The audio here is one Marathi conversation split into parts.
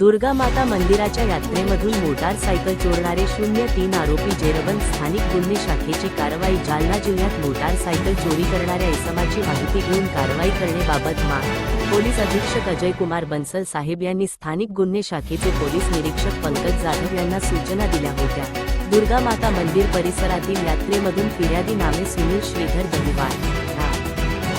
दुर्गा माता मंदिराच्या यात्रेमधून मोटारसायकल चोरणारे शून्य तीन आरोपी जेरबन स्थानिक गुन्हे शाखेची कारवाई जालना जिल्ह्यात मोटारसायकल चोरी करणाऱ्या इसमाची माहिती घेऊन कारवाई करण्याबाबत मा पोलीस अधीक्षक अजय कुमार बन्सल साहेब यांनी स्थानिक गुन्हे शाखेचे पोलीस निरीक्षक पंकज जाधव यांना सूचना दिल्या होत्या. दुर्गा माता मंदिर परिसरातील यात्रेमधून फिर्यादी नामे सुनील श्रीधर दहिवार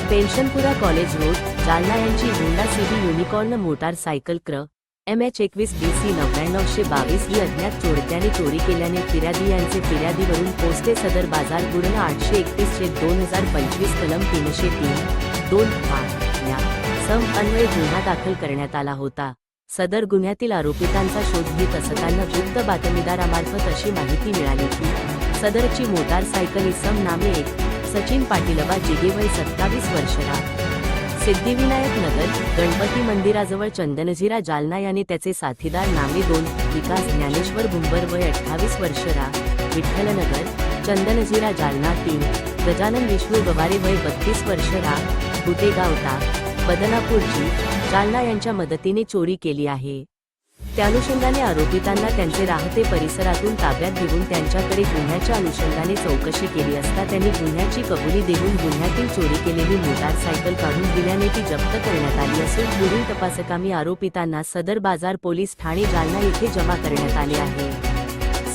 पेन्शनपुरा कॉलेज रोड जालना यांची होंडा सिटी युनिकॉर्न मोटारसायकल क्र. एम एच एकवीस बी सी नव्याण्णवशे बावीस ही अज्ञात चोरट्याने चोरी केल्याने फिर्यादी यांचे फिर्यादीवरून पोस्टे सदर बाजार गुन्हा आठशे एकतीस चे दोन हजार पंचवीस कलम तीनशे तीन दोन पाच या सम अन्वय गुन्हा दाखल करण्यात आला होता. सदर गुन्ह्यातील आरोपितांचा शोध घेत असताना गुप्त बातमीदारामार्फत अशी माहिती मिळाली की सदरची मोटारसायकल इसम नामे एक सचिन पाटीलबा जिगेवय सत्तावीस वर्षरा सिद्धिविनायक नगर गणपती मंदिराजवळ चंदनझिरा जालना याने त्याचे साथीदार नामे दोन विकास ज्ञानेश्वर भुंबर वय अठ्ठावीस वर्ष रा. विठ्ठलनगर चंदनझिरा जालना तीन गजानन विष्णू गवारे वय बत्तीस वर्ष रा. गुटेगावता बदनापूरची जालना यांच्या मदतीने चोरी केली आहे. त्यानुषंगाने आरोपितांना त्यांचे राहते परिसरातून ताब्यात घेऊन त्यांच्याकडे गुन्ह्याच्या अनुषंगाने चौकशी केली असता त्यांनी गुन्ह्याची कबुली देऊन गुन्ह्यातील चोरी केलेली मोटारसायकल काढून दिल्याने ती जप्त करण्यात आली असून पुढील तपासकामी आरोपितांना सदर बाजार पोलीस ठाणे जालना येथे जमा करण्यात आले आहे.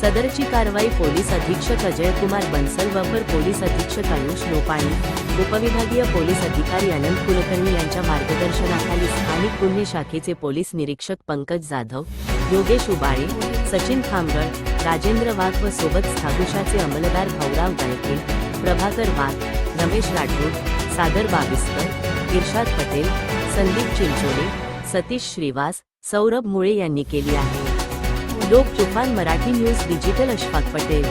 सदरची कारवाई पोलीस अधीक्षक अजय कुमार बन्सल व पोलीस अधीक्षक अनुष लोपाणी. उपविभागीय पोलीस अधिकारी अनंत कुलकर्णी यांच्या मार्गदर्शनाखाली स्थानिक गुन्हे शाखेचे पोलीस निरीक्षक पंकज जाधव योगेश उबाळे सचिन खामगड राजेंद्र वाघ व सोबत स्थागुशाचे अंमलदार भाऊराव गायके प्रभाकर वाघ रमेश राठोड सागर बाविस्कर इर्शाद पटेल संदीप चिंचोले सतीश श्रीवास सौरभ मुळे यांनी केली आहे. Lok Toofan Marathi news digital Ashfaq Patel.